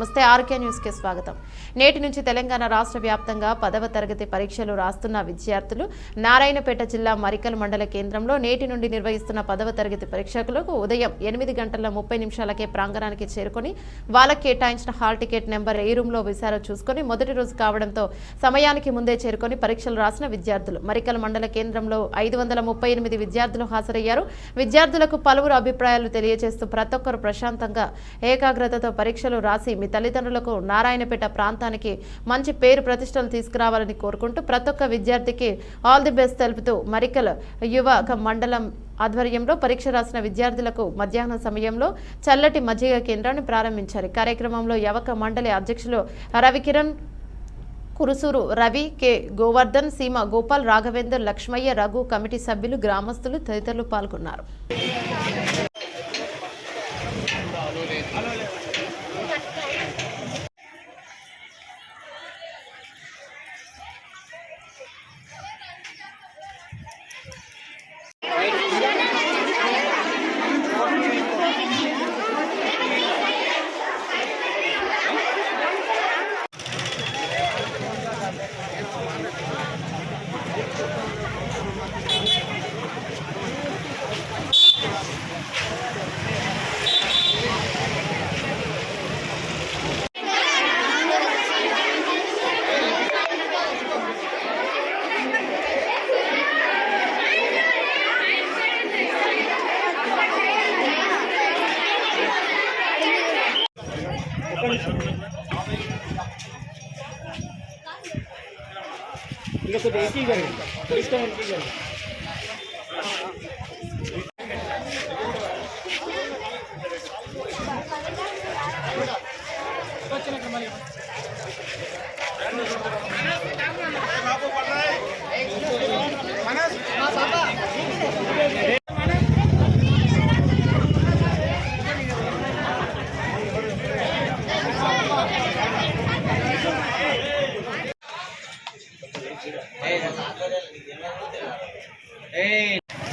నమస్తే ఆర్కే న్యూస్కి స్వాగతం. నేటి నుంచి తెలంగాణ రాష్ట్ర వ్యాప్తంగా పదవ తరగతి పరీక్షలు రాస్తున్న విద్యార్థులు నారాయణపేట జిల్లా మరికల్ మండల కేంద్రంలో నేటి నుండి నిర్వహిస్తున్న పదవ తరగతి పరీక్షకులకు ఉదయం ఎనిమిది గంటల ముప్పై నిమిషాలకే ప్రాంగణానికి చేరుకొని వాళ్ళకి కేటాయించిన హాల్ టికెట్ నెంబర్ ఏ రూమ్లో విసారో చూసుకొని మొదటి రోజు కావడంతో సమయానికి ముందే చేరుకొని పరీక్షలు రాసిన విద్యార్థులు. మరికల్ మండల కేంద్రంలో ఐదు వందల ముప్పై ఎనిమిది విద్యార్థులు హాజరయ్యారు. విద్యార్థులకు పలువురు అభిప్రాయాలు తెలియజేస్తూ ప్రతి ఒక్కరు ప్రశాంతంగా ఏకాగ్రతతో పరీక్షలు రాసి మీ తల్లిదండ్రులకు నారాయణపేట ప్రాంతానికి మంచి పేరు ప్రతిష్టలు తీసుకురావాలని కోరుకుంటూ ప్రతి ఒక్క విద్యార్థికి ఆల్ ది బెస్ట్ తెలుపుతూ మరికల్ యువక మండలం ఆధ్వర్యంలో పరీక్ష రాసిన విద్యార్థులకు మధ్యాహ్నం సమయంలో చల్లటి మజ్జిగ కేంద్రాన్ని ప్రారంభించారు. కార్యక్రమంలో యవక మండలి అధ్యక్షులు రవికిరణ్ కురుసూరు రవి కె. గోవర్ధన్ సీమ గోపాల్ రాఘవేందర్ లక్ష్మయ్య రఘు కమిటీ సభ్యులు గ్రామస్తులు తదితరులు పాల్గొన్నారు. ये तो एक ही करेंगे तो इसका एक ही करेंगे వచ్చిన క్రమాలు Amen.